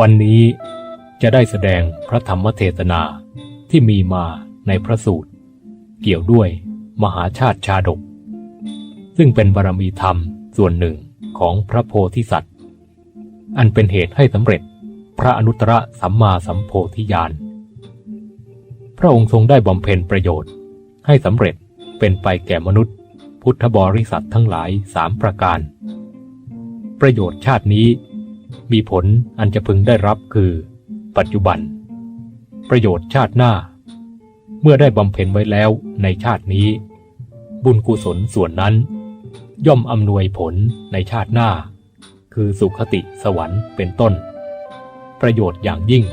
วันนี้จะได้แสดงพระธรรมเทศนาที่มีมาในพระสูตร เกี่ยวด้วยมหาชาติชาดก ซึ่งเป็นบารมีธรรมส่วนหนึ่งของพระโพธิสัตว์ อันเป็นเหตุให้สำเร็จพระอนุตตรสัมมาสัมโพธิญาณ พระองค์ทรงได้บำเพ็ญประโยชน์ให้สำเร็จเป็นไปแก่มนุษย์ พุทธบริษัททั้งหลายสามประการ ประโยชน์ชาตินี้ มีผลอันจะพึงได้รับคือ ปัจจุบัน ประโยชน์ชาติหน้า เมื่อได้บำเพ็ญไว้แล้วในชาตินี้ บุญกุศลส่วนนั้น ย่อมอำนวยผลในชาติหน้า คือสุขติสวรรค์เป็นต้น ประโยชน์อย่างยิ่ง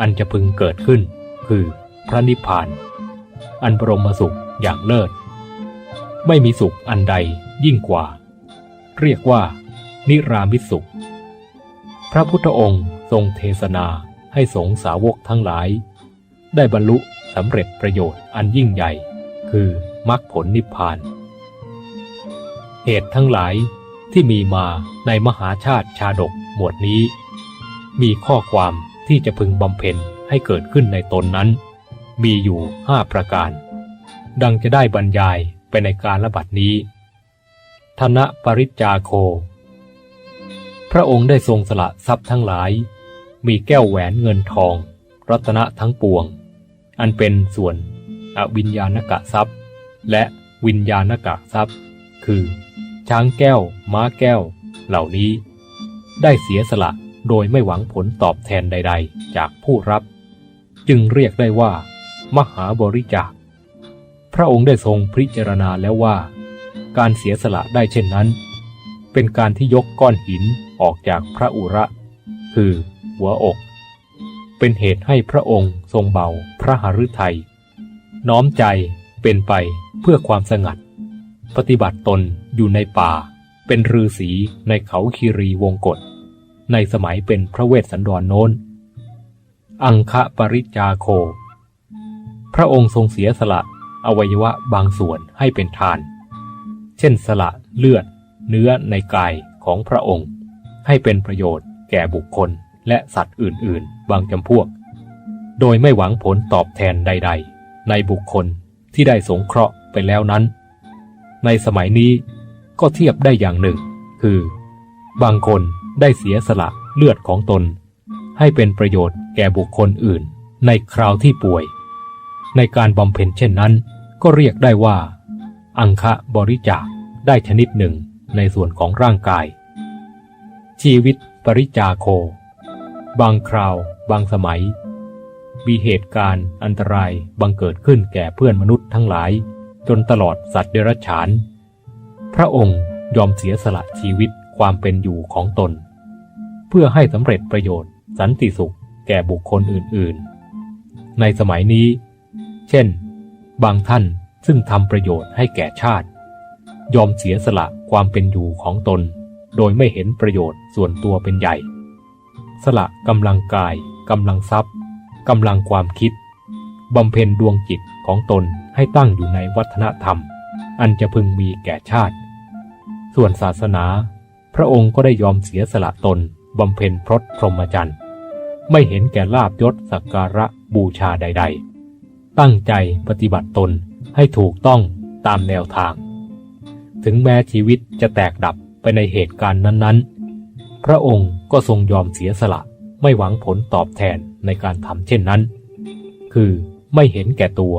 อันจะพึงเกิดขึ้น คือพระนิพพาน อันบรมสุขอย่างเลิศ ไม่มีสุขอันใดยิ่งกว่า เรียกว่า นิรามิตสุข พระพุทธองค์ทรงเทศนาให้สงฆ์สาวกทั้งหลาย ได้บรรลุสำเร็จประโยชน์อันยิ่งใหญ่ คือมรรคผลนิพพาน เหตุทั้งหลายที่มีมาในมหาชาติชาดกหมวดนี้ มีข้อความที่จะพึงบำเพ็ญให้เกิดขึ้นในตนนั้น มีอยู่ห้าประการ ดังจะได้บรรยายไปในการระบัดนี้ธนปริจจาโค พระองค์ได้ทรงสละทรัพย์ทั้งหลาย มีแก้วแหวนเงินทอง รัตนะทั้งปวง อันเป็นส่วนอวิญญาณกะทรัพย์ และวิญญาณกะทรัพย์ คือ ช้างแก้ว ม้าแก้ว เหล่านี้ ได้เสียสละโดยไม่หวังผลตอบแทนใด ๆ จากผู้รับ จึงเรียกได้ว่า มหาบริจาค พระองค์ได้ทรงพิจารณาแล้วว่า การเสียสละได้เช่นนั้น เป็นการที่ยกก้อนหินออกจากพระอุระ คือหัวอก เป็นเหตุให้พระองค์ทรงเบาพระหฤทัย น้อมใจเป็นไปเพื่อความสงัด ปฏิบัติตนอยู่ในป่า เป็นฤาษีในเขาคีรีวงกฏในสมัยเป็นพระเวสสันดรโน้น อังคะปริจาโค พระองค์ทรงเสียสละอวัยวะบางส่วนให้เป็นทาน เช่นสละเลือด เนื้อในกายของพระองค์ ให้เป็นประโยชน์แก่บุคคลและสัตว์อื่น ๆ บางจำพวก โดยไม่หวังผลตอบแทนใด ๆ ในบุคคลที่ได้สงเคราะห์ไปแล้วนั้น ในสมัยนี้ก็เทียบได้อย่างหนึ่ง คือ บางคนได้เสียสละเลือดของตน ให้เป็นประโยชน์แก่บุคคลอื่น ในคราวที่ป่วย ในการบำเพ็ญเช่นนั้น ก็เรียกได้ว่า อังคะบริจาคได้ชนิดหนึ่ง ในส่วนของร่างกาย ชีวิตปริจาโค บางคราว บางสมัย มีเหตุการณ์ อันตรายบังเกิดขึ้นแก่เพื่อนมนุษย์ทั้งหลาย จนตลอดสัตว์เดรัจฉาน พระองค์ยอมเสียสละชีวิตความเป็นอยู่ของตน เพื่อให้สำเร็จประโยชน์สันติสุขแก่บุคคลอื่นๆ ในสมัยนี้ เช่น บางท่านซึ่งทำประโยชน์ให้แก่ชาติ ยอมเสียสละ ความเป็นอยู่ของตน โดยไม่เห็นประโยชน์ส่วนตัวเป็นใหญ่ สละกำลังกายกำลังทรัพย์กำลังความคิดบำเพ็ญดวงจิตของตนให้ตั้งอยู่ในวัฒนธรรม อันจะพึงมีแก่ชาติ ส่วนศาสนา พระองค์ก็ได้ยอมเสียสละตนบำเพ็ญพรตพรหมจรรย์ไม่เห็นแก่ลาบยศสักการะบูชาใด ๆ ตั้งใจปฏิบัติตนให้ถูกต้องตามแนวทาง ถึงแม้ชีวิตจะแตกดับไปในเหตุการณ์นั้นๆ พระองค์ก็ทรงยอมเสียสละไม่หวังผลตอบแทนในการทำเช่นนั้น คือไม่เห็นแก่ตัว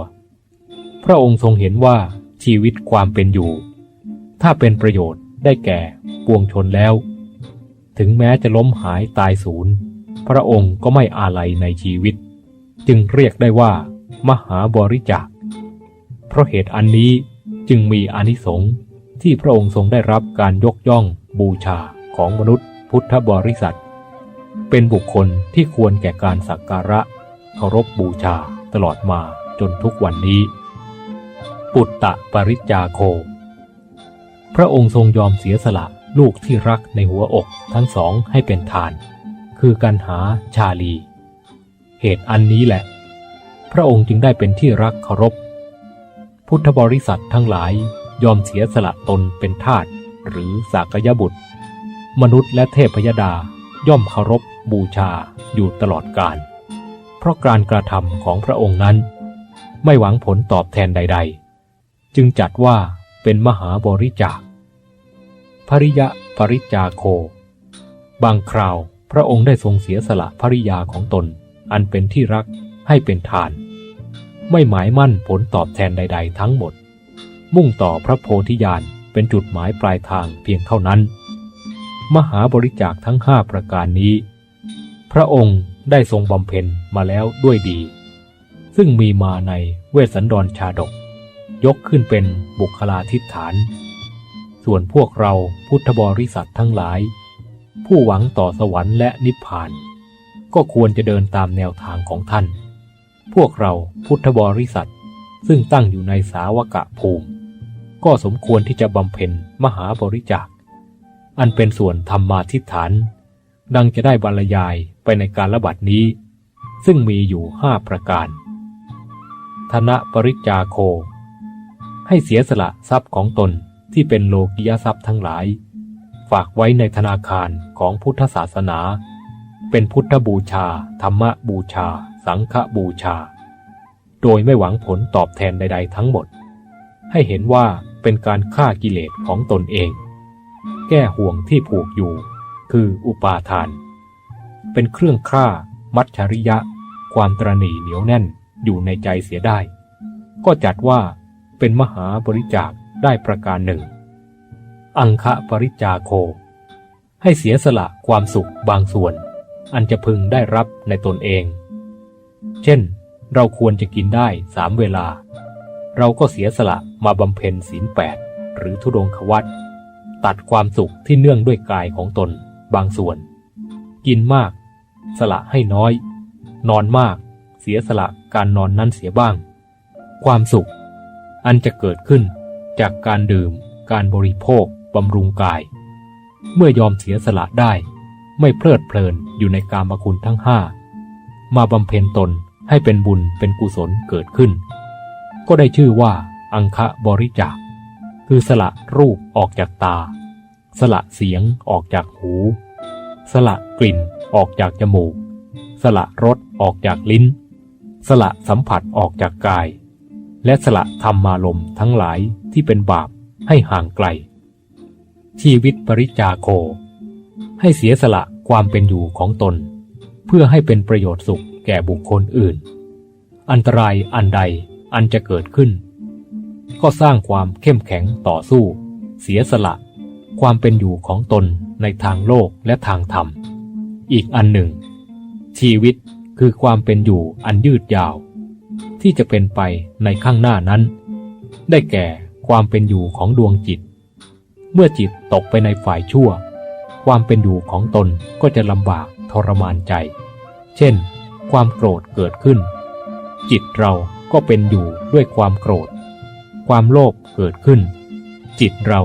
พระองค์ทรงเห็นว่าชีวิตความเป็นอยู่ ถ้าเป็นประโยชน์ได้แก่ปวงชนแล้ว ถึงแม้จะล้มหายตายสูญ พระองค์ก็ไม่อาลัยในชีวิต จึงเรียกได้ว่า มหาบริจาค เพราะเหตุอันนี้จึงมีอนิสงส์ ที่พระองค์ทรงได้รับการยกย่อง บูชาของมนุษย์ พุทธบริษัท เป็นบุคคลที่ควรแก่การสักการะเคารพบบูชาตลอดมาจนทุกวันนี้ ปุตตะปริจาโค พระองค์ทรงยอมเสียสละลูกที่รักในหัวอกทั้งสองให้เป็นทาน คือกันหาชาลี เหตุอันนี้แหละ พระองค์จึงได้เป็นที่รักเคารพ พุทธบริษัททั้งหลาย ยอมเสียสละตนเป็นทาสหรือสากยบุตร มนุษย์และเทพยดาย่อมเคารพบูชาอยู่ตลอดกาลเพราะการกระทำของพระองค์นั้น ไม่หวังผลตอบแทนใด ๆ จึงจัดว่าเป็นมหาบริจาคภริยะปริจาโค บางคราวพระองค์ได้ทรงเสียสละภริยาของตนอันเป็นที่รักให้เป็นทาน ไม่หมายมั่นผลตอบแทนใด ๆ ทั้งหมด มุ่งต่อพระโพธิญาณเป็นจุดหมายปลายทางเพียงเท่านั้น มหาบริจาคทั้งห้าประการนี้ พระองค์ได้ทรงบำเพ็ญมาแล้วด้วยดี ซึ่งมีมาในเวสสันดรชาดก ยกขึ้นเป็นบุคลาธิฐาน ส่วนพวกเราพุทธบริษัททั้งหลาย ผู้หวังต่อสวรรค์และนิพพาน ก็ควรจะเดินตามแนวทางของท่าน พวกเราพุทธบริษัทซึ่งตั้งอยู่ในสาวกะภูมิ ก็สมควรที่จะบำเพ็ญมหาบริจาค อันเป็นส่วนธรรมาทิฏฐาน ดังจะได้บรรยายไปในการระบัดนี้ ซึ่งมีอยู่ห้าประการ ธนปริจาโค ให้เสียสละทรัพย์ของตนที่เป็นโลกิยทรัพย์ทั้งหลาย ฝากไว้ในธนาคารของพุทธศาสนา เป็นพุทธบูชา ธรรมบูชา สังฆบูชา โดยไม่หวังผลตอบแทนใด ๆ ทั้งหมด ให้เห็นว่า เป็นการฆ่ากิเลสของตนเอง แก้ห่วงที่ผูกอยู่ คืออุปาทาน เป็นเครื่องฆ่า มัจฉริยะ ความตรณีเหนียวแน่นอยู่ในใจเสียได้ ก็จัดว่าเป็นมหาบริจาคได้ประการหนึ่ง อังคะปริจาโค ให้เสียสละความสุขบางส่วน อันจะพึงได้รับในตนเอง เช่น เราควรจะกินได้สามเวลา เราก็เสียสละมาบำเพ็ญศีลแปดหรือทุดงควัตตัดความสุขที่เนื่องด้วยกายของตนบางส่วน กินมาก สละให้น้อย นอนมาก เสียสละการนอนนั้นเสียบ้าง ความสุข อันจะเกิดขึ้นจากการดื่ม การบริโภคบำรุงกาย เมื่อยอมเสียสละได้ ไม่เพลิดเพลินอยู่ในกามคุณทั้งห้ามาบำเพ็ญตนให้เป็นบุญเป็นกุศลเกิดขึ้น ก็ได้ชื่อว่า อังคะบริจาค คือสละรูปออกจากตา สละเสียงออกจากหู สละกลิ่นออกจากจมูก สละรสออกจากลิ้น สละสัมผัสออกจากกาย และสละธรรมารมณ์ทั้งหลายที่เป็นบาปให้ห่างไกล ชีวิตปริจาโค ให้เสียสละความเป็นอยู่ของตน เพื่อให้เป็นประโยชน์สุขแก่บุคคลอื่น อันตรายอันใด อันจะเกิดขึ้น ก็สร้างความเข้มแข็งต่อสู้ เสียสละ ความเป็นอยู่ของตนในทางโลกและทางธรรม อีกอันหนึ่ง ชีวิตคือความเป็นอยู่อันยืดยาว ที่จะเป็นไปในข้างหน้านั้น ได้แก่ความเป็นอยู่ของดวงจิต เมื่อจิตตกไปในฝ่ายชั่ว ความเป็นอยู่ของตนก็จะลำบากทรมานใจ เช่น ความโกรธเกิดขึ้น จิตเรา ก็เป็นอยู่ด้วยความโกรธ ความโลภเกิดขึ้น จิตเรา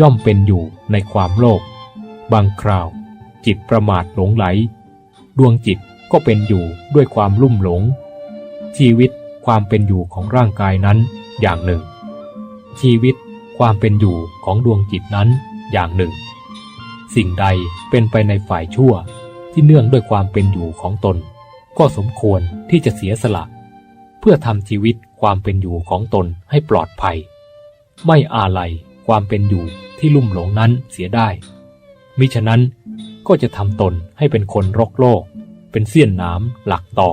ย่อมเป็นอยู่ในความโลภบางคราว จิตประมาทหลงไหล ดวงจิตก็เป็นอยู่ด้วยความลุ่มหลง ชีวิตความเป็นอยู่ของร่างกายนั้นอย่างหนึ่ง ชีวิตความเป็นอยู่ของดวงจิตนั้นอย่างหนึ่ง สิ่งใดเป็นไปในฝ่ายชั่วที่เนื่องด้วยความเป็นอยู่ของตน ก็สมควรที่จะเสียสละ เพื่อทำชีวิตความเป็นอยู่ของตนให้ปลอดภัย ไม่อาลัยความเป็นอยู่ที่ลุ่มหลงนั้นเสียได้ มิฉะนั้นก็จะทำตนให้เป็นคนรกโลก เป็นเสี้ยนน้ำหลักต่อ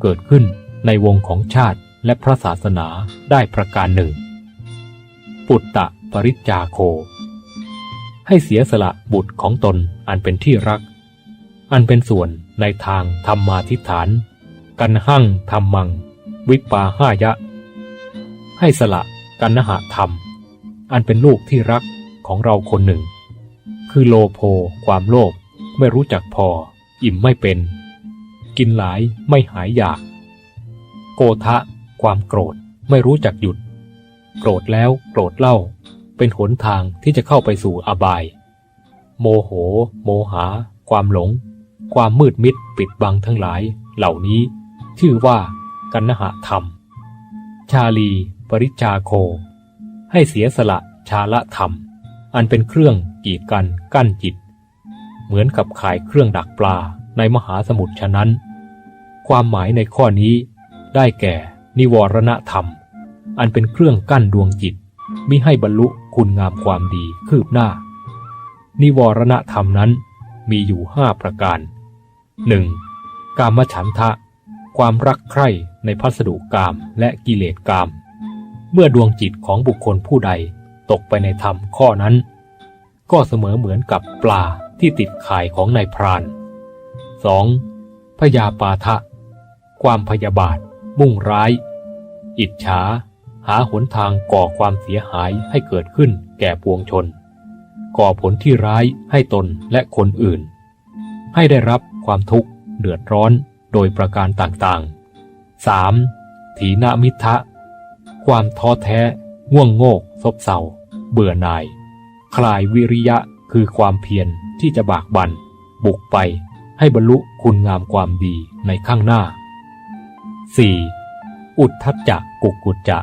เกิดขึ้นในวงของชาติและพระศาสนาได้ประการหนึ่ง ปุตตะปริจจาโค ให้เสียสละบุตรของตนอันเป็นที่รัก อันเป็นส่วนในทางธรรมาทิฏฐาน กันหั่งธรรมัง วิปปาห้ายะ ให้สละกันนหะธรรม อันเป็นลูกที่รักของเราคนหนึ่ง คือโลโภความโลภไม่รู้จักพอ อิ่มไม่เป็น กินหลายไม่หายอยาก โกทะ ความโกรธไม่รู้จักหยุด โกรธแล้วโกรธเล่า เป็นหนทางที่จะเข้าไปสู่อบาย โมโห โมหา ความหลง ความมืดมิดปิดบังทั้งหลายเหล่านี้ ชื่อว่า กันนหะธรรม ชาลีปริจาโค ให้เสียสละชาละธรรม อันเป็นเครื่องกีดกันกั้นจิต เหมือนกับขายเครื่องดักปลาในมหาสมุทรฉะนั้น ความหมายในข้อนี้ได้แก่ นิวรณธรรม อันเป็นเครื่องกั้นดวงจิตมิให้บรรลุคุณงามความดีคืบหน้า นิวรณธรรมนั้นมีอยู่ห้าประการ 1. กามฉันทะ ความรักใคร่ในพัสดุกามและกิเลสกาม เมื่อดวงจิตของบุคคลผู้ใดตกไปในธรรมข้อนั้น ก็เสมอเหมือนกับปลาที่ติดข่ายของนายพราน 2. พยาปาทะ ความพยาบาท มุ่งร้าย อิจฉา หาหนทางก่อความเสียหายให้เกิดขึ้นแก่ปวงชน ก่อผลที่ร้ายให้ตนและคนอื่น ให้ได้รับความทุกข์เดือดร้อน โดยประการต่างๆ 3. ถีนามิทะ ความท้อแท้ ง่วงโงก ซบเซา เบื่อหน่าย คลายวิริยะคือความเพียรที่จะบากบัน่นบุกไปให้บรรลุคุณงามความดีในข้างหน้า 4. อุทธัจจะกุกกุจจะ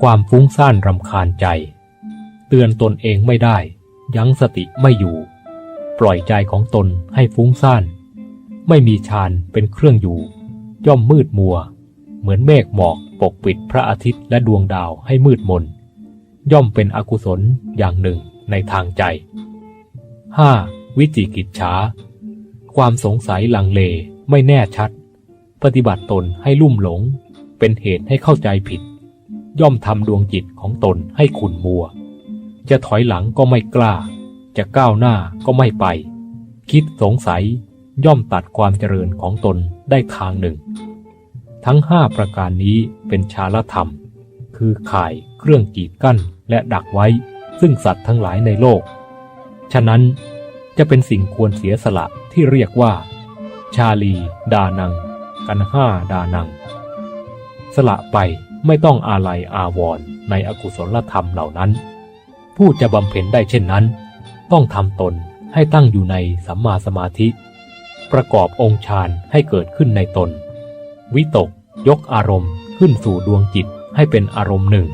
ความฟุ้งซ่านรำคาญใจ เตือนตนเองไม่ได้ ยั้งสติไม่อยู่ ปล่อยใจของตนให้ฟุ้งซ่าน ไม่มีฌานเป็นเครื่องอยู่ ย่อมมืดมัว เหมือนเมฆหมอกปกปิดพระอาทิตย์และดวงดาวให้มืดมน ย่อมเป็นอกุศลอย่างหนึ่งในทางใจ 5. วิจิกิจฉาความสงสัยลังเลไม่แน่ชัด ปฏิบัติตนให้ลุ่มหลง เป็นเหตุให้เข้าใจผิด ย่อมทำดวงจิตของตนให้ขุ่นมัว จะถอยหลังก็ไม่กล้า จะก้าวหน้าก็ไม่ไป คิดสงสัย ย่อมตัดความเจริญของตนได้ทางหนึ่ง ทั้งห้าประการนี้เป็นชาลธรรม คือข่ายเครื่องกีดกั้นและดักไว้ ซึ่งสัตว์ทั้งหลายในโลก ฉะนั้นจะเป็นสิ่งควรเสียสละที่เรียกว่า ชาลี ดานัง กันห้าดานัง สละไปไม่ต้องอาลัยอาวรณ์ในอกุศลธรรมเหล่านั้น ผู้จะบำเพ็ญได้เช่นนั้น ต้องทำตนให้ตั้งอยู่ในสัมมาสมาธิ ประกอบองค์ฌานให้เกิดขึ้นในตน วิตก ยกอารมณ์ขึ้นสู่ดวงจิตให้เป็นอารมณ์หนึ่ง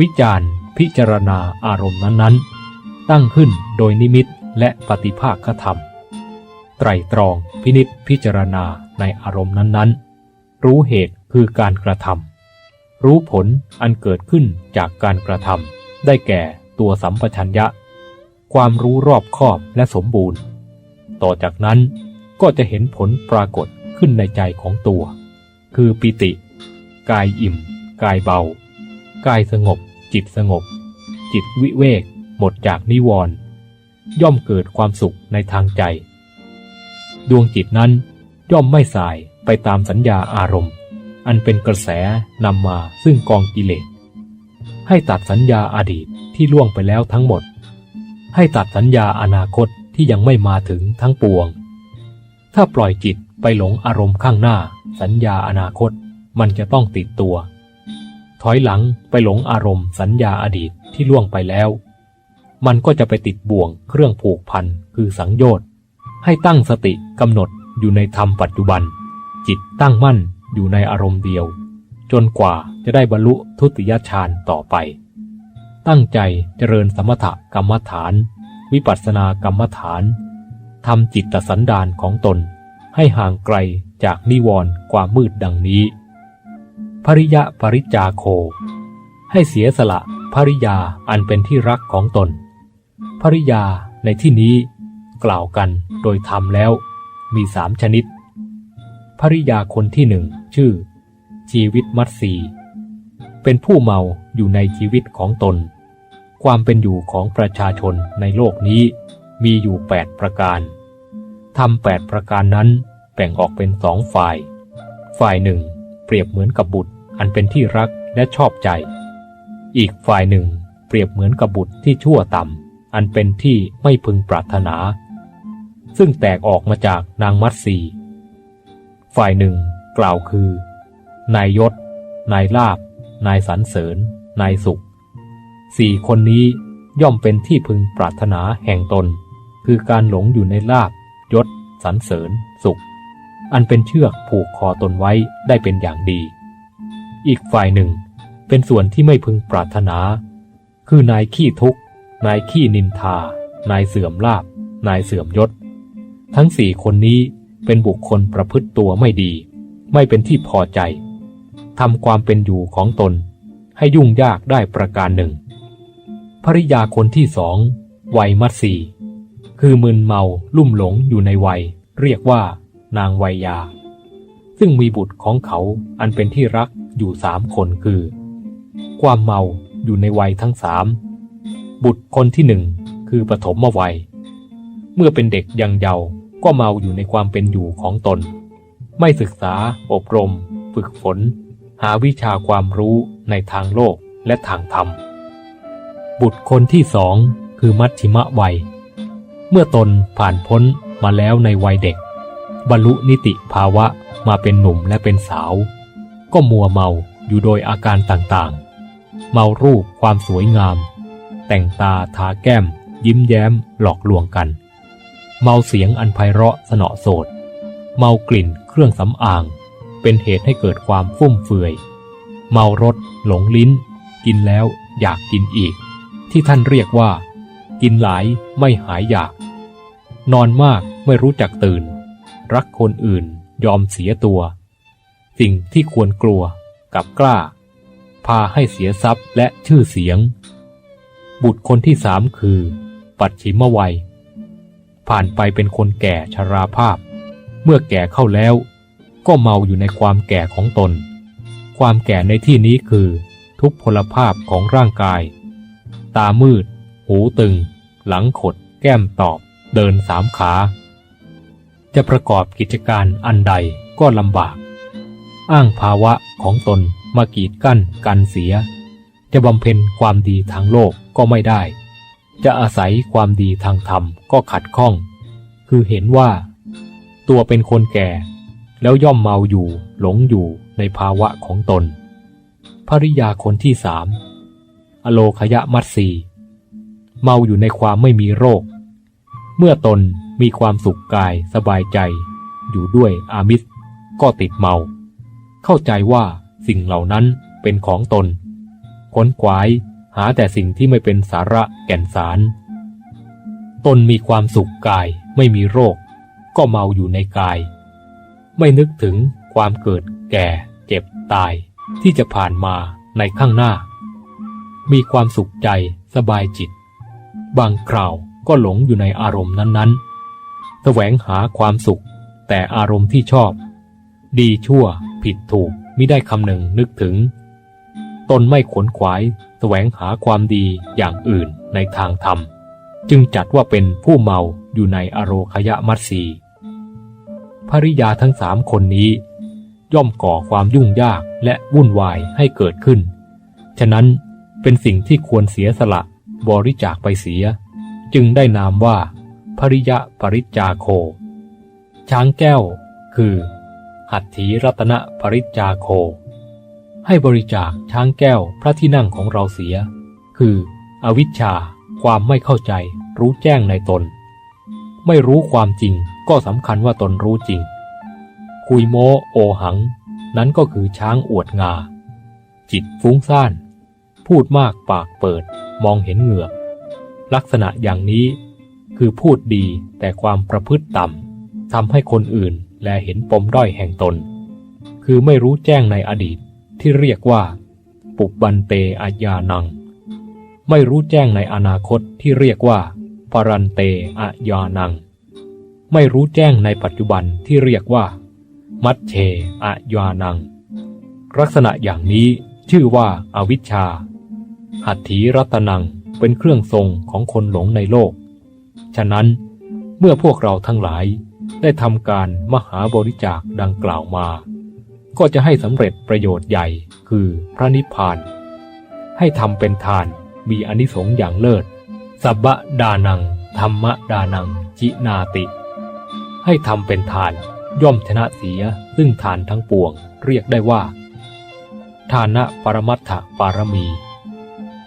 วิจารณ์พิจารณาอารมณ์นั้นๆ ตั้งขึ้นโดยนิมิตและปฏิภาคธรรม ไตรตรองพินิษพิจารณาในอารมณ์นั้นๆ รู้เหตุคือการกระทำรู้ผลอันเกิดขึ้นจากการกระทำได้แก่ตัวสัมปชัญญะ ความรู้รอบคอบและสมบูรณ์ ต่อจากนั้น ก็จะเห็นผลปรากฏขึ้นในใจของตัว คือปิติ กายอิ่ม กายเบา กายสงบ จิตสงบ จิตวิเวก หมดจากนิวรณ์ย่อมเกิดความสุขในทางใจ ดวงจิตนั้นย่อมไม่สายไปตามสัญญาอารมณ์ อันเป็นกระแสนำมาซึ่งกองกิเลส ให้ตัดสัญญาอาดีตที่ล่วงไปแล้วทั้งหมด ให้ตัดสัญญาอนาคตที่ยังไม่มาถึงทั้งปวง ถ้าปล่อยจิตไปหลงอารมณ์ข้างหน้า สัญญาอนาคต มันจะต้องติดตัว ถอยหลังไปหลงอารมณ์ สัญญาอดีตที่ล่วงไปแล้ว มันก็จะไปติดบ่วงเครื่องผูกพันคือสังโยชน์ให้ตั้งสติกำหนดอยู่ในธรรมปัจจุบัน จิตตั้งมั่นอยู่ในอารมณ์เดียว จนกว่าจะได้บรรลุทุติยฌานต่อไป ตั้งใจเจริญสมถกรรมฐาน วิปัสสนากรรมฐาน ทำจิตสันดานของตน ให้ห่างไกลจากนิวรณ์ความมืดดังนี้ ภริยะปริจาโค ให้เสียสละภริยาอันเป็นที่รักของตน ภริยาในที่นี้กล่าวกันโดยธรรมแล้ว มีสามชนิด ภริยาคนที่หนึ่งชื่อ ชีวิตมัตสีเป็นผู้เมาอยู่ในชีวิตของตน ความเป็นอยู่ของประชาชนในโลกนี้มีอยู่แปดประการ ทำแปดประการนั้นแบ่งออกเป็นสองฝ่าย ฝ่ายหนึ่ง เปรียบเหมือนกับบุตรอันเป็นที่รักและชอบใจ อีกฝ่ายหนึ่ง เปรียบเหมือนกับบุตรที่ชั่วต่ำอันเป็นที่ไม่พึงปรารถนา ซึ่งแตกออกมาจากนางมัตสี ฝ่ายหนึ่งกล่าวคือ นายยศ นายลาบ นายสรรเสริญ นายสุข สี่คนนี้ย่อมเป็นที่พึงปรารถนาแห่งตน คือการหลงอยู่ในลาบ สรรเสริญ สุข อันเป็นเชือกผูกคอตนไว้ได้เป็นอย่างดี อีกฝ่ายหนึ่ง เป็นส่วนที่ไม่พึงปรารถนา คือนายขี้ทุกข์ นายขี้นินทา นายเสื่อมลาบ นายเสื่อมยศ ทั้งสี่คนนี้เป็นบุคคลประพฤติตัวไม่ดี ไม่เป็นที่พอใจทำความเป็นอยู่ของตน ให้ยุ่งยากได้ประการหนึ่งภริยาคนที่สองวัยมัตสี คือมึนเมาลุ่มหลงอยู่ในวัย เรียกว่า นางวัยยา ซึ่งมีบุตรของเขาอันเป็นที่รักอยู่สามคนคือ ความเมาอยู่ในวัยทั้งสามบุตรคนที่หนึ่งคือปฐมวัย เมื่อเป็นเด็กยังเยาว์ก็เมาอยู่ในความเป็นอยู่ของตน ไม่ศึกษา อบรม ฝึกฝน หาวิชาความรู้ในทางโลกและทางธรรม บุตรคนที่สองคือมัชชิมะวัย เมื่อตนผ่านพ้นมาแล้วในวัยเด็ก บรรลุนิติภาวะมาเป็นหนุ่มและเป็นสาว ก็มัวเมาอยู่โดยอาการต่างๆ เมารูปความสวยงาม แต่งตาทาแก้ม ยิ้มแย้มหลอกลวงกัน เมาเสียงอันไพเราะสนอโสด เมากลิ่นเครื่องสำอาง เป็นเหตุให้เกิดความฟุ่มเฟือย เมารสหลงลิ้น กินแล้วอยากกินอีก ที่ท่านเรียกว่า กินหลายไม่หายอยาก นอนมากไม่รู้จักตื่น รักคนอื่นยอมเสียตัว สิ่งที่ควรกลัวกับกล้า พาให้เสียทรัพย์และชื่อเสียง บุตรคนที่สามคือ ปัจฉิมวัย ผ่านไปเป็นคนแก่ชราภาพ เมื่อแก่เข้าแล้ว ก็เมาอยู่ในความแก่ของตน ความแก่ในที่นี้คือ ทุกพลภาพของร่างกาย ตามืด หูตึง หลังขด แก้มตอบ เดินสามขา จะประกอบกิจการอันใดก็ลำบาก อ้างภาวะของตนมากีดกั้นกันเสีย จะบำเพ็ญความดีทางโลกก็ไม่ได้ จะอาศัยความดีทางธรรมก็ขัดข้อง คือเห็นว่า ตัวเป็นคนแก่ แล้วย่อมเมาอยู่หลงอยู่ในภาวะของตนภริยาคนที่สาม อโลคยะมัตสี เมาอยู่ในความไม่มีโรค เมื่อตนมีความสุขกายสบายใจ อยู่ด้วยอามิสก็ติดเมา เข้าใจว่าสิ่งเหล่านั้นเป็นของตนค้นขวายหาแต่สิ่งที่ไม่เป็นสาระแก่นสาร ตนมีความสุขกายไม่มีโรค ก็เมาอยู่ในกาย ไม่นึกถึงความเกิดแก่ เจ็บตายที่จะผ่านมาในข้างหน้า มีความสุขใจสบายจิต บางคราวก็หลงอยู่ในอารมณ์นั้นๆ แสวงหาความสุข แต่อารมณ์ที่ชอบ ดีชั่ว ผิดถูกมิได้คำหนึ่งนึกถึง ตนไม่ขวนขวาย แสวงหาความดีอย่างอื่นในทางธรรม จึงจัดว่าเป็นผู้เมาอยู่ในอโรคยมัตสีภริยาทั้งสามคนนี้ ย่อมก่อความยุ่งยากและวุ่นวายให้เกิดขึ้น ฉะนั้นเป็นสิ่งที่ควรเสียสละ บริจาคไปเสีย จึงได้นามว่า ภริยะปริจาโค ช้างแก้ว คือ หัตถีรัตนปริจาโค ให้บริจาคช้างแก้วพระที่นั่งของเราเสีย คือ อวิชชา ความไม่เข้าใจ รู้แจ้งในตน ไม่รู้ความจริงก็สำคัญว่าตนรู้จริง คุยโมโอหัง นั้นก็คือช้างอวดงา จิตฟุ้งซ่าน พูดมากปากเปิด มองเห็นเหงือก ลักษณะอย่างนี้คือพูดดีแต่ความประพฤติต่ำทำให้คนอื่นแลเห็นปมด้อยแห่งตน คือไม่รู้แจ้งในอดีตที่เรียกว่า ปุบบันเตอาญานัง ไม่รู้แจ้งในอนาคตที่เรียกว่า ปรันเตอาญานัง ไม่รู้แจ้งในปัจจุบันที่เรียกว่า มัชเชอาญานัง ลักษณะอย่างนี้ชื่อว่าอาวิชชา หัตถีรัตนังเป็นเครื่องทรงของคนหลงในโลก ฉะนั้นเมื่อพวกเราทั้งหลายได้ทำการมหาบริจาคดังกล่าวมา ก็จะให้สำเร็จประโยชน์ใหญ่คือพระนิพพาน ให้ทำเป็นทานมีอนิสงส์อย่างเลิศ สับบะดานัง ธรรมดานัง จินาติ ให้ทำเป็นทานย่อมชนะเสียซึ่งทานทั้งปวงเรียกได้ว่า ทานะปรมัตถปารมี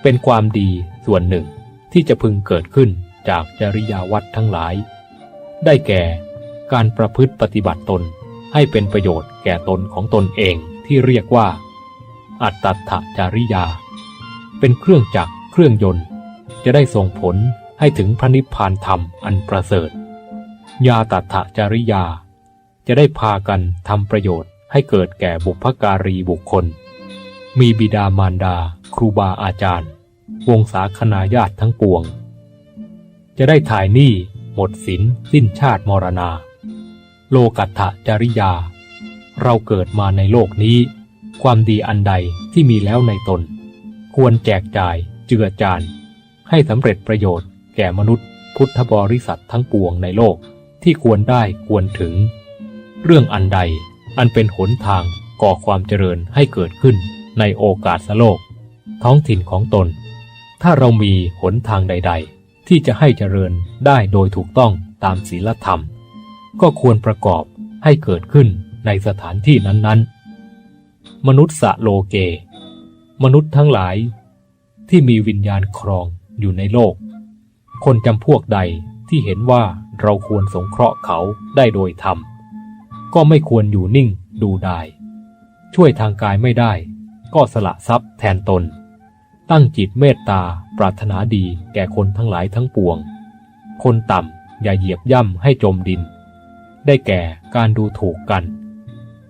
เป็นความดีส่วนหนึ่งที่จะพึงเกิดขึ้นจากจริยาวัดทั้งหลาย ได้แก่การประพฤติปฏิบัติตนให้เป็นประโยชน์แก่ตนของตนเองที่เรียกว่า อัตตถจาริยา เป็นเครื่องจักรเครื่องยนต์ จะได้ส่งผลให้ถึงพระนิพพานธรรมอันประเสริฐ ยาตัถจริยา จะได้พากันทำประโยชน์ให้เกิดแก่บุพการีบุคคล มีบิดามารดา ครูบาอาจารย์ วงศาคณาญาติทั้งปวง จะได้ถ่ายหนี้หมดสินสิ้นชาติมรณา โลกัตถจริยา เราเกิดมาในโลกนี้ ความดีอันใดที่มีแล้วในตน ควรแจกจ่ายเจือจาน ให้สำเร็จประโยชน์แก่มนุษย์ พุทธบริษัททั้งปวงในโลกที่ควรได้ควรถึง เรื่องอันใดอันเป็นหนทางก่อความเจริญให้เกิดขึ้น ในโอกาสโลก ท้องถิ่นของตน ถ้าเรามีหนทางใด ๆ ที่จะให้เจริญได้โดยถูกต้องตามศีลธรรม ก็ควรประกอบให้เกิดขึ้นในสถานที่นั้นๆ มนุษย์สะโลเก มนุษย์ทั้งหลาย ที่มีวิญญาณครองอยู่ในโลก คนจำพวกใดที่เห็นว่าเราควรสงเคราะห์เขาได้โดยธรรม ก็ไม่ควรอยู่นิ่งดูได้ ช่วยทางกายไม่ได้ ก็สละทรัพย์แทนตน ตั้งจิตเมตตาปรารถนาดีแก่คนทั้งหลายทั้งปวง คนต่ำอย่าเหยียบย่ำให้จมดิน ได้แก่การดูถูกกัน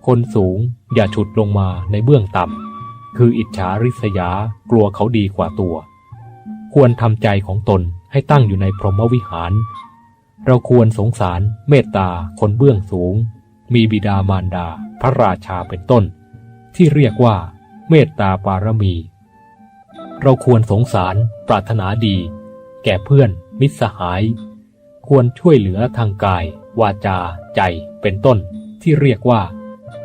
คนสูงอย่าฉุดลงมาในเบื้องต่ำ คืออิจฉาริษยากลัวเขาดีกว่าตัว ควรทำใจของตนให้ตั้งอยู่ในพรหมวิหาร เราควรสงสารเมตตาคนเบื้องสูง มีบิดามารดาพระราชาเป็นต้น ที่เรียกว่า เมตตาปารมี เราควรสงสารปรารถนาดี แก่เพื่อนมิตรสหาย ควรช่วยเหลือทางกาย วาจา ใจเป็นต้นที่เรียกว่า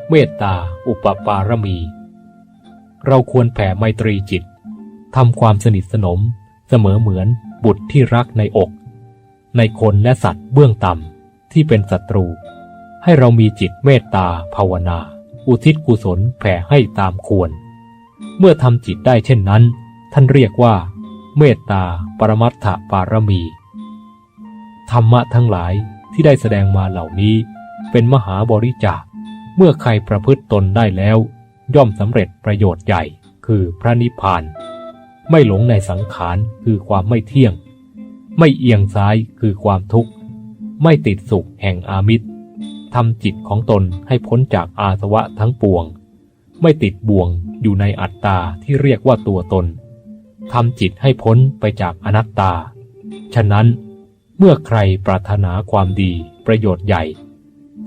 เมตตาอุปปารมี เราควรแผ่ไมตรีจิตทำความสนิทสนม เสมอเหมือนบุตรที่รักในอก ในคนและสัตว์เบื้องต่ำที่เป็นศัตรู ให้เรามีจิตเมตตาภาวนา อุทิศกุศลแผ่ให้ตามควร เมื่อทำจิตได้เช่นนั้น ท่านเรียกว่า เมตตาปรมัตถปารมี ธรรมะทั้งหลายที่ได้แสดงมาเหล่านี้ เป็นมหาบริจาค เมื่อใครประพฤติตนได้แล้ว ย่อมสำเร็จประโยชน์ใหญ่คือพระนิพพาน ไม่หลงในสังขารคือความไม่เที่ยง ไม่เอียงซ้ายคือความทุกข์ ไม่ติดสุขแห่งอามิตรทำจิตของตนให้พ้นจากอาสวะทั้งปวง ไม่ติดบ่วงอยู่ในอัตตาที่เรียกว่าตัวตนทำจิตให้พ้นไปจากอนัตตา ฉะนั้นเมื่อใครปรารถนาความดีประโยชน์ใหญ่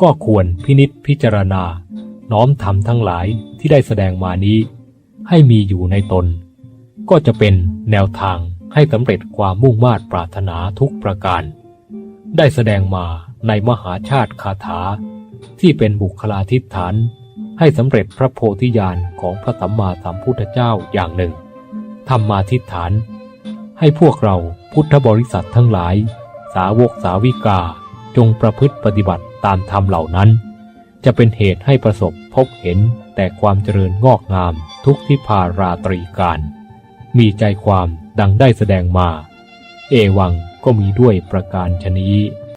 ก็ควรพินิษพิจารณา น้อมทำทั้งหลายที่ได้แสดงมานี้ ให้มีอยู่ในตน ก็จะเป็นแนวทางให้สำเร็จความมุ่งมา่ปรารถนาทุกประการ ได้แสดงมาในมหาชาติคาถาที่เป็นบุคลาธิฐาน ให้สำเร็จพระโพธิญาณของพระสัมมาสัมพุทธเจ้าอย่างหนึ่ง ธรรมาทิฏฐาน ให้พวกเราพุทธบริษัททั้งหลาย สาวกสาวิกาจงประพฤติปฏิบัติตามธรรมเหล่านั้น จะเป็นเหตุให้ประสบพบเห็นแต่ความเจริญงอกงามทุกทิพาราตรีการ มีใจความดังได้แสดงมา เอวังก็มีด้วยประการชนี้